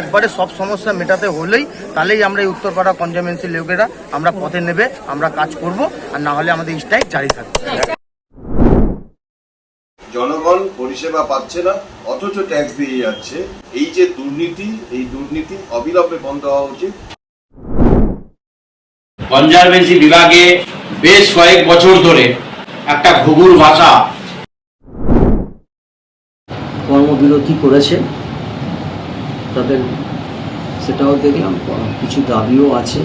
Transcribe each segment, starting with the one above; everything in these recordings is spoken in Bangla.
একবারে সব সমস্যা মেটাতে হলেই তাহলেই আমরা এই উত্তরপাড়া কনজামেন্সি লোকেরা আমরা পথে নেবে আমরা কাজ করব আর না হলে আমাদের স্ট্রাইক জারি থাকবে। জনগণ পরিষেবা পাচ্ছে না অথচ ট্যাক্স দিয়ে যাচ্ছে। এই যে দুর্নীতি এই দুর্নীতি অবিলম্বে বন্ধ হওয়া উচিত। কনজারভেন্সি বিভাগে বেশ কয়েক বছর ধরে একটা ঘুঘুর ভাষা কর্মবিরতি করেছে। তাদের সেটাও দেখলাম কিছু দাবিও আছে।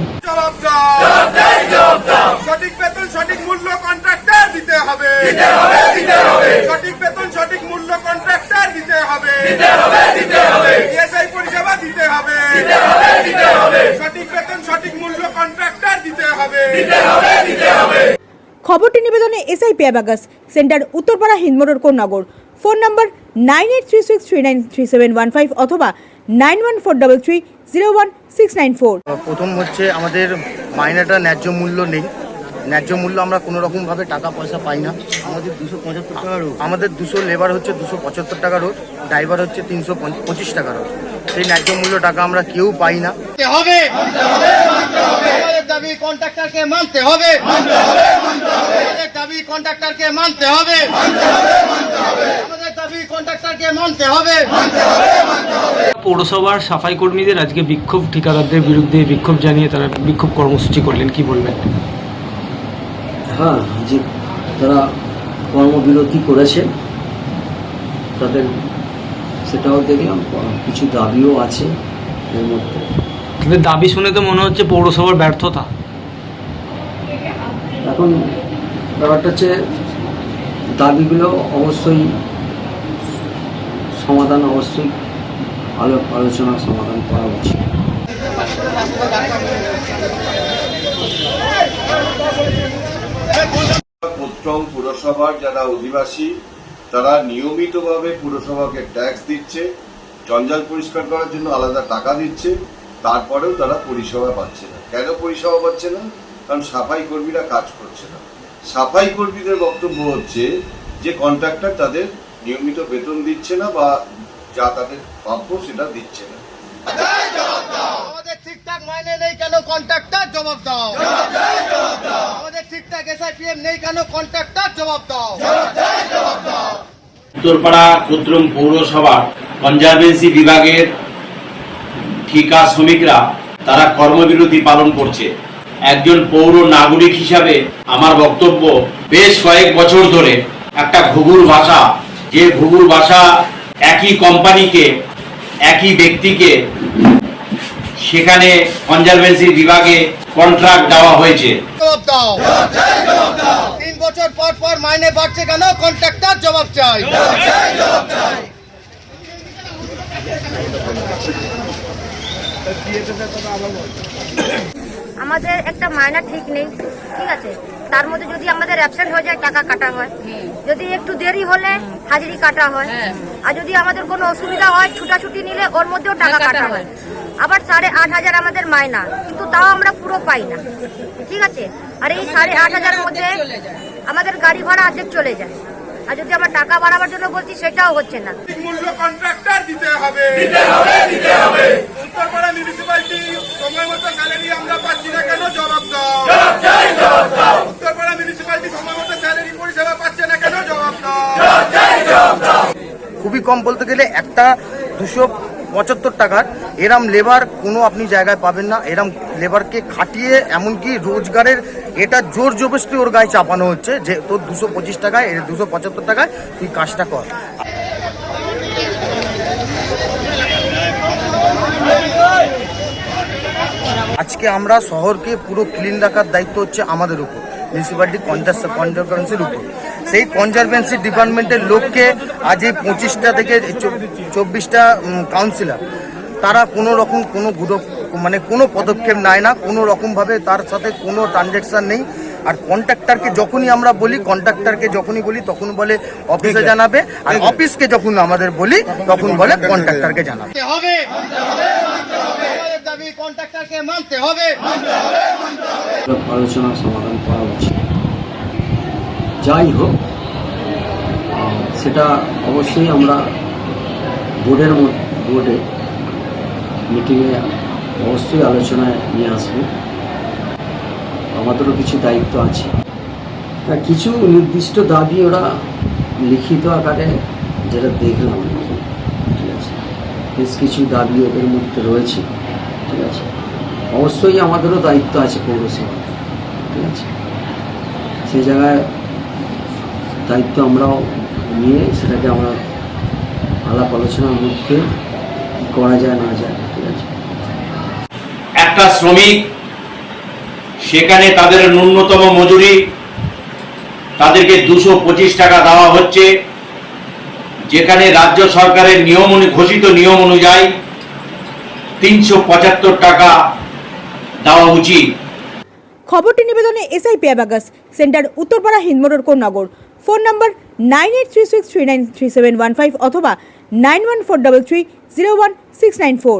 সঠিক বেতন সঠিক মূল্য কন্ট্রাক্টর দিতে হবে। সঠিক বেতন সঠিক মূল্য কন্ট্রাক্টর দিতে হবে। ইএসআই পরিষেবা দিতে হবে। সঠিক বেতন সঠিক মূল্য কন্ট্রাক্টর দিতে হবে। খবরটি নিবেদনে SI পেয়াবাগাস centre Uttarpara Hindmotor Konnagar. Phone number nine eight three six three nine three seven one five অথবা nine one four double three zero one six nine four. প্রথম হচ্ছে আমাদের মাইনাটা ন্যায্য মূল্য নেই। ন্যায্য মূল্য আমরা কোনো রকম ভাবে টাকা পয়সা পাই না। আমাদের দুশো পঁচাত্তর টাকা রোজ। আমাদের দুশো লেবার হচ্ছে দুশো পঁচাত্তর টাকা রোজ ড্রাইভার হচ্ছে তিনশো পঁচিশ টাকা রোজ। সেই ন্যায্য মূল্য টাকা আমরা কেউ পাই না। হবে দাবি কন্ট্রাক্টরকে মানতে হবে। দাবি কন্ট্রাক্টরকে মানতে হবে। কন্ট্রাক্টরকে মানতে হবে। পৌরসভার সাফাই কর্মীদের আজকে বিক্ষোভ ঠিকাদারদের বিরুদ্ধে বিক্ষোভ জানিয়ে তারা বিক্ষোভ কর্মসূচি করলেন। কি বলবেন? হ্যাঁ যে তারা কর্মবিরতি করেছে তাদের সেটাও দেখলাম কিছু দাবিও আছে এর মধ্যে। কিন্তু দাবি শুনে তো মনে হচ্ছে পৌরসভার ব্যর্থতা। এখন ব্যাপারটা হচ্ছে দাবিগুলো অবশ্যই সমাধান অবশ্যই আলো আলোচনা সমাধান করা উচিত। পুরসভার যারা অধিবাসী, তারা নিয়মিতভাবে পুরসভাকে ট্যাক্স দিচ্ছে, জঞ্জাল পরিষ্কার করার জন্য আলাদা টাকা দিচ্ছে, তারপরেও তারা পরিষেবা পাচ্ছে না। কেন পরিষেবা পাচ্ছে না? কারণ সাফাই কর্মীরা কাজ করছে না। সাফাই কর্মীদের বক্তব্য হচ্ছে যে কন্ট্রাক্টর তাদের নিয়মিত বেতন দিচ্ছে না বা যা তাদের প্রাপ্য সেটা দিচ্ছে না। আমাদের ঠিকঠাক মাইনে নেই কেন কন্ট্রাক্টর? জবাব দাও। আমাদের ঠিকঠাক এসআইপিএম নেই কেন কন্ট্রাক্টর? জবাব দাও। উত্তরপাড়া কুদ্রুম পৌরসভা কনজারভেন্সি বিভাগের ঠিকা শ্রমিকরা তারা কর্মবিরতি পালন করছে। একজন পৌর নাগরিক হিসাবে আমার বক্তব্য বেশ কয়েক বছর ধরে একটা ঘুঘুর ভাষা যে ঘুঘুর ভাষা একই কোম্পানিকে একই ব্যক্তিকে সেখানে কনজারভেন্সি বিভাগে কন্ট্রাক্ট দেওয়া হয়েছে। জবাব দাও। তিন বছর পর পর মাইনে বাড়ছে কেন? কন্ট্রাক্টর জবাব চাই। আমাদের একটা মায়না ঠিক নেই ঠিক আছে? তার মধ্যে যদি আমাদের অ্যাবসেন্ট হয়ে যায় টাকা কাটা হয়। যদি একটু দেরি হলে হাজিরি কাটা হয়। আর যদি আমাদের কোনো অসুবিধা হয় ছুটাছুটি নিলে ওর মধ্যেও টাকা কাটা হয়। আবার সাড়ে আট হাজার আমাদের মায়না কিন্তু তাও আমরা পুরো পাই না। ঠিক আছে? আর এই সাড়ে আট হাজারের মধ্যে আমাদের গাড়ি ভাড়া অর্ধেক চলে যায়। আর যদি আমরা টাকা বাড়াবার জন্য বলছি সেটাও হচ্ছে না। মূল্য কন্ট্রাক্টর দিতে হবে। দিতে হবে দিতে হবে উত্তরপাড়া মিউনিসিপালিটি সময় মতো স্যালারি আমরা পাচ্ছি না কেন জবাব দাও উত্তরপাড়া মিউনিসিপালিটি সময় মতো স্যালারি পরিষেবা পাচ্ছে না কেন জবাব দাও খুবই কম বলতে গেলে একটা দুশো পঁচাত্তর টাকার এরম লেবার কোনো আপনি জায়গায় পাবেন না। এরম লেবারকে খাটিয়ে এমনকি রোজগারের এটা জোর জবরদস্তি ওর গায়ে চাপানো হচ্ছে যে তোর দুশো পঁচিশ টাকায়, এর দুশো পঁচাত্তর টাকায় তুই কাজটা কর। আজকে আমরা শহরকে পুরো ক্লিন রাখার দায়িত্ব হচ্ছে আমাদের উপর মিউনিসিপ্যালিটি কনজারভেন্সির উপর সেই কনজারভেন্সি ডিপার্টমেন্টের লোককে আজ এই পঁচিশটা থেকে চব্বিশটা কাউন্সিলর তারা কোনো রকম কোনো গুরু মানে কোনো পদক্ষেপ নেয় না কোনো রকমভাবে তার সাথে কোনো ট্রানজ্যাকশন নেই। আর কন্ট্রাক্টরকে যখনই আমরা বলি কন্ট্রাক্টরকে যখনই বলি তখন বলে অফিসে জানাবে আর অফিসকে যখন আমাদের বলি তখন বলে কন্ট্রাক্টরকে জানাবে। হবে দাবি কন্ট্রাক্টরকে মানতে হবে। আলোচনা সমাধান করা যাই হোক, সেটা অবশ্যই আমরা বোর্ডের বোর্ডে মিটিংয়ে অবশ্যই আলোচনায় নিয়ে আসব। আমাদেরও কিছু দায়িত্ব আছে। কিছু নির্দিষ্ট দাবি ওরা লিখিত আকারে যেটা দেখলাম ঠিক আছে? বেশ কিছু দাবি ওদের মধ্যে রয়েছে, ঠিক আছে? অবশ্যই আমাদেরও দায়িত্ব আছে পৌরসভা ঠিক আছে? সেই জায়গায় দায়িত্ব আমরাও নিয়ে সেটাকে আমরা আলাপ আলোচনার মধ্যে করা যায় না যায় ঠিক আছে। একটা শ্রমিক সেখানে তাদের ন্যূনতম মজুরি তাদেরকে দুশো পঁচিশ টাকা দেওয়া হচ্ছে। যেখানে রাজ্য সরকারের নিয়ম অনু- ঘোষিত নিয়ম অনুযায়ী তিনশো পঁচাত্তর টাকা দেওয়া উচিত। খবরটি নিবেদনে SI পেয়াবাগাস centre Uttarpara Hindmotor Konnagar. Phone number nine eight three six three nine three seven one five অথবা nine one four double three zero one six nine four.